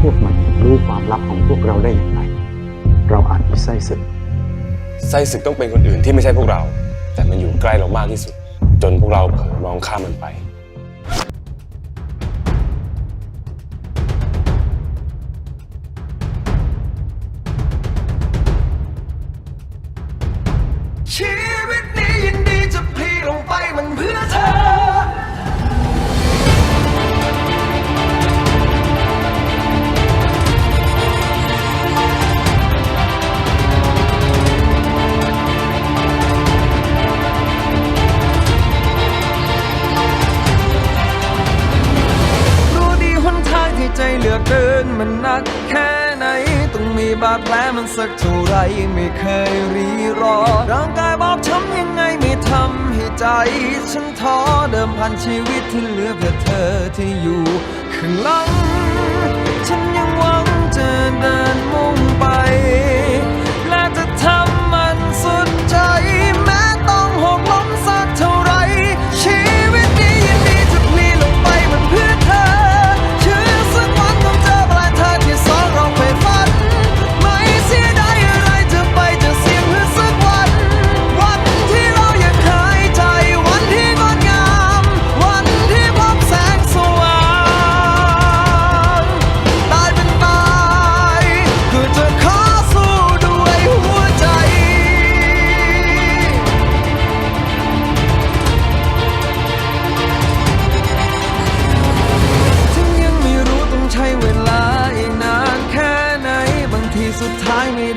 พวกมันรู้ความลับของพวกเราได้อย่างไร เราอาจมีไส้ศึก ไส้ศึกต้องเป็นคนอื่นที่ไม่ใช่พวกเรา แต่มันอยู่ใกล้เรามากที่สุด จนพวกเราเผลอมองข้ามมันไป ชีวิตนี้ยินดีจะพลีลงไปมันเพื่อ นมันนักแค่ไหน ต้องมีบาดแผลมันสักเท่าไรไม่เคยรีรอ ร่างกายบอบช้ำยังไงไม่ทำให้ใจ ฉันท้อเดิมพันชีวิตที่เหลือเพื่อเธอที่อยู่ข้างหลัง ฉันยังหวังจะเดินมุ่งไป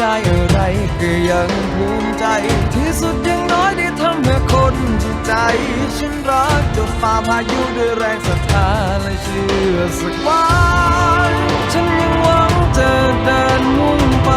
ได้อะไรก็ยังภูมิใจ ที่สุดยังน้อยได้ทำเพื่อคนที่ใจ ฉันรักจนฝ่าพายุด้วยแรงศรัทธาและเชื่อสักวันฉันยังหวังจะเดินมุ่งไป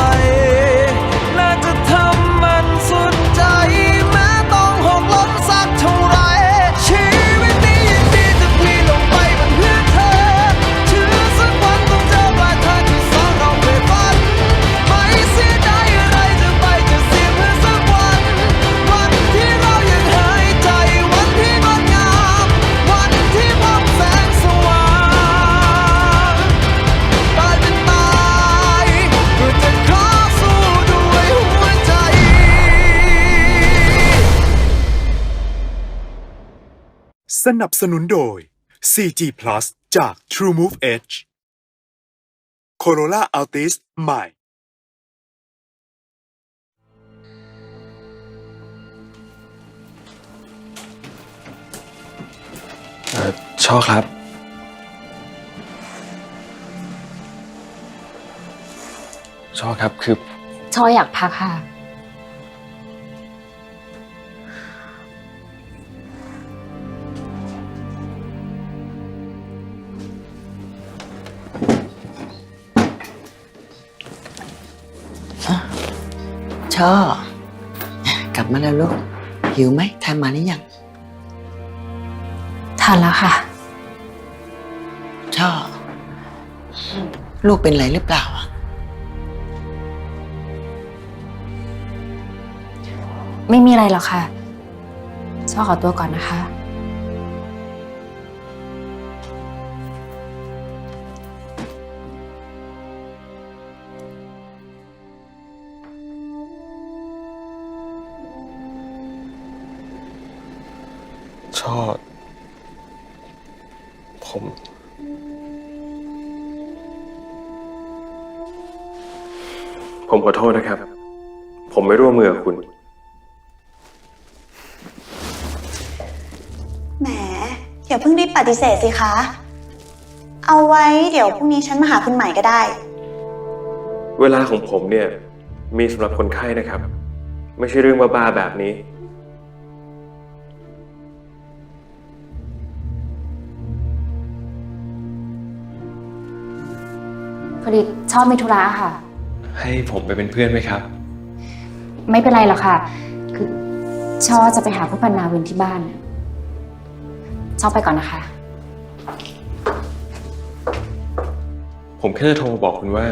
สนับสนุนโดย 4G Plus จาก TrueMove Edge Corolla Altis ใหม่ เอ่อช่อครับ ช่อครับคือ ชออยากพักค่ะ ช่อกลับมาแล้วลูก หิวไหมทานมาหรือยังทานแล้วค่ะ ช่อ ลูกเป็นไรหรือเปล่าอะไม่มีอะไรหรอกค่ะชอขอตัวก่อนนะคะ ช่อผม ผมขอโทษนะครับ ผมไม่ร่วมมือกับคุณ แหมอย่าเพิ่งรีบปฏิเสธสิคะ เอาไว้เดี๋ยวพรุ่งนี้ฉันมาหาคุณใหม่ก็ได้ เวลาของผมเนี่ย มีสำหรับคนไข้นะครับ ไม่ใช่เรื่องบ้าๆแบบนี้ พอดีชอบมีธุระค่ะ ให้ผมไปเป็นเพื่อนไหมครับ ไม่เป็นไรหรอกค่ะ คือชอจะไปหาผู้พันนาวินที่บ้านน่ะชอบไปก่อนนะคะ ผมแค่จะโทรมาบอกคุณว่า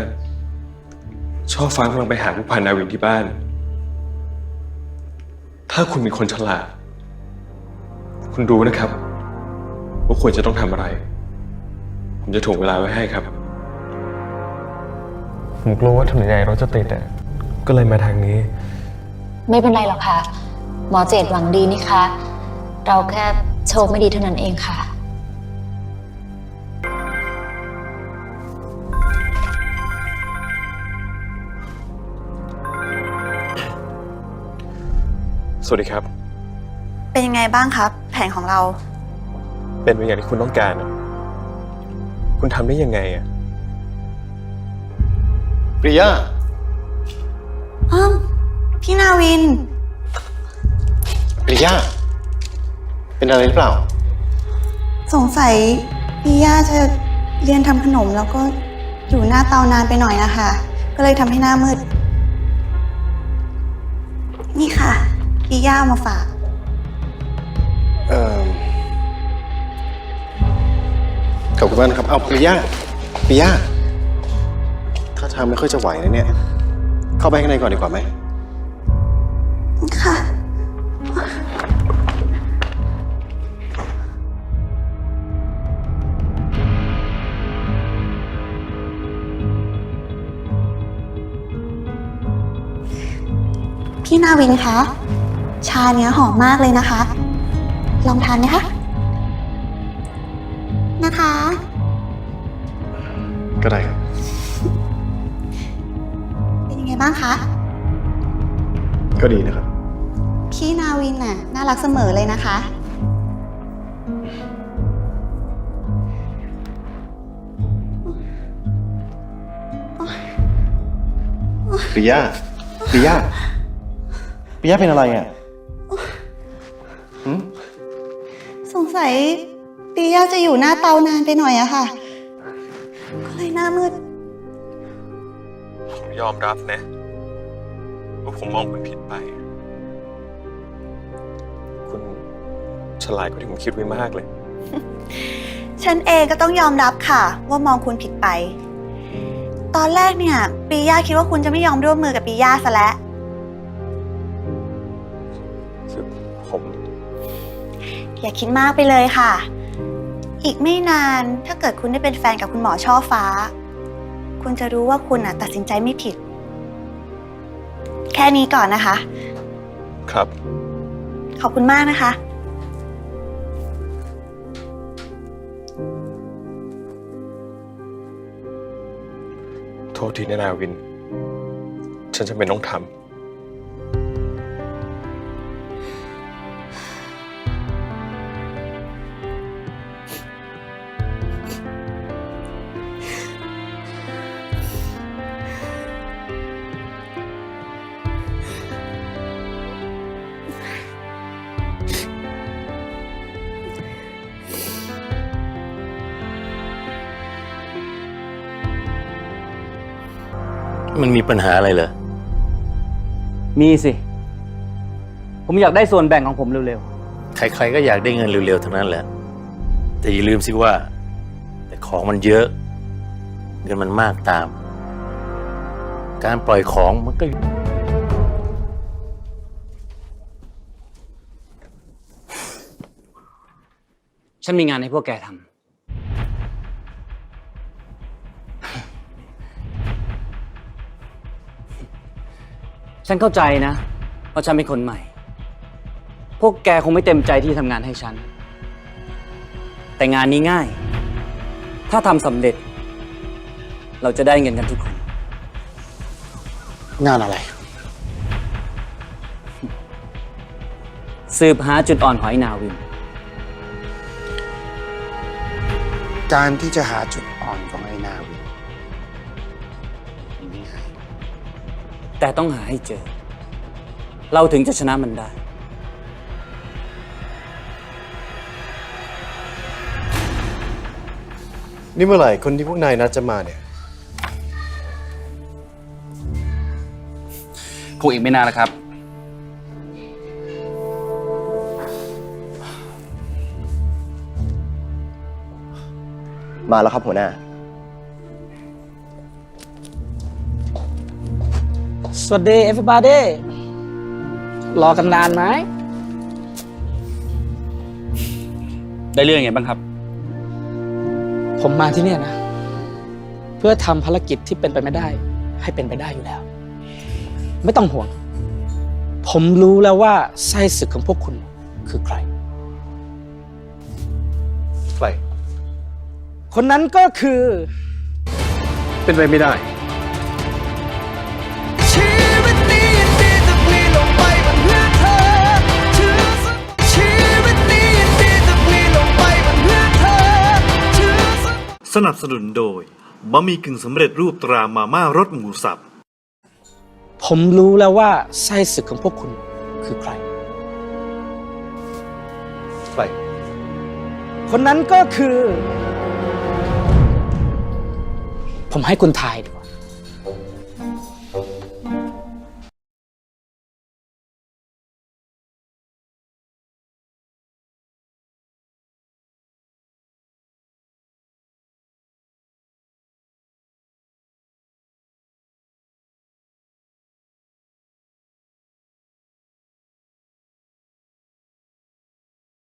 ชอบฟ้ากำลังไปหาผู้พันนาวินที่บ้าน ถ้าคุณเป็นคนฉลาด คุณรู้นะครับ ว่าควรจะต้องทำอะไร ผมจะถ่วงเวลาไว้ให้ครับ ผมกลัวว่าถนนใหญ่รถจะติดอะก็เลยมาทางนี้ ไม่เป็นไรหรอกค่ะ หมอเจดหวังดีนี่คะเราแค่โชคไม่ดีเท่านั้นเองค่ะ สวัสดีครับ เป็นยังไงบ้างครับ แผนของเรา เป็นไปอย่างที่คุณต้องการอะคุณทำได้ยังไงอะ ปริยาอ้าวพี่นาวิน ปริยาเป็นอะไรหรือเปล่า สงสัยพี่ย่าจะเรียนทำขนมแล้วก็อยู่หน้าเตานานไปหน่อยนะคะ ก็เลยทำให้หน้ามืด นี่ค่ะพี่ย่ามาฝาก เอ่อขอบคุณมากนะครับ เอาปริยาปริยาถ้า ทางไม่ค่อยจะไหวนะเนี่ย เข้าไปข้างในก่อนดีกว่าไหม ค่ะ พี่นาวินคะ ชาเนี้ยหอมมากเลยนะคะ ลองทานไหมคะนะคะ บ้างคะ ก็ดีนะครับ พี่นาวินน่ะน่ารักเสมอเลยนะคะปริยาปริยาปริยาเป็นอะไรอะหืมสงสัยปีย่าจะอยู่หน้าเตานานไปหน่อยอะค่ะ ก็เลยหน้ามืด ผมยอมรับนะว่าผมมองคุณผิดไป คุณฉลาดกว่าที่ผมคิดไว้มากเลย ฉันเองก็ต้องยอมรับค่ะ ว่ามองคุณผิดไป ตอนแรกเนี่ยปีย่าคิดว่าคุณจะไม่ยอมร่วมมือกับปีย่าซะแล้วคือผม อย่าคิดมากไปเลยค่ะ อีกไม่นานถ้าเกิดคุณได้เป็นแฟนกับคุณหมอช่อฟ้า คุณจะรู้ว่าคุณอะตัดสินใจไม่ผิด แค่นี้ก่อนนะคะ ครับ ขอบคุณมากนะคะ โทษทีนะนาวิน ฉันจะเป็นต้องทำ มันมีปัญหาอะไรเหรอ มีสิ ผมอยากได้ส่วนแบ่งของผมเร็วใครๆก็อยากได้เงินเร็วๆทั้งนั้นแหละ แต่อย่าลืมสิว่า แต่ของมันเยอะ เงินมันมากตาม การปล่อยของมันก็ๆ ฉันมีงานให้พวกแกทำ ฉันเข้าใจนะว่าฉันเป็นคนใหม่ พวกแกคงไม่เต็มใจที่จะทำงานให้ฉัน แต่งานนี้ง่าย ถ้าทำสำเร็จ เราจะได้เงินกันทุกคน งานอะไร สืบหาจุดอ่อนหอยนาวิน การที่จะหาจุด แต่ต้องหาให้เจอ เราถึงจะชนะมันได้ นี่เมื่อไหร่คนที่พวกนายนัดจะมาเนี่ย คงอีกไม่นานแล้วครับ มาแล้วครับหัวหน้า สวัสดี everybody รอกันนานไหม ได้เรื่องไงบ้างครับ ผมมาที่เนี่ยนะ เพื่อทำภารกิจที่เป็นไปไม่ได้ ให้เป็นไปได้อยู่แล้ว ไม่ต้องห่วง ผมรู้แล้วว่าไส้ศึกของพวกคุณคือใคร ใคร คนนั้นก็คือ เป็นไปไม่ได้ สนับสนุนโดยบะหมี่กึ่งสำเร็จรูปตรามาม่ารสหมูสับ ผมรู้แล้วว่าไส้ศึกของพวกคุณคือใคร ใคร คนนั้นก็คือ ผมให้คุณทายดู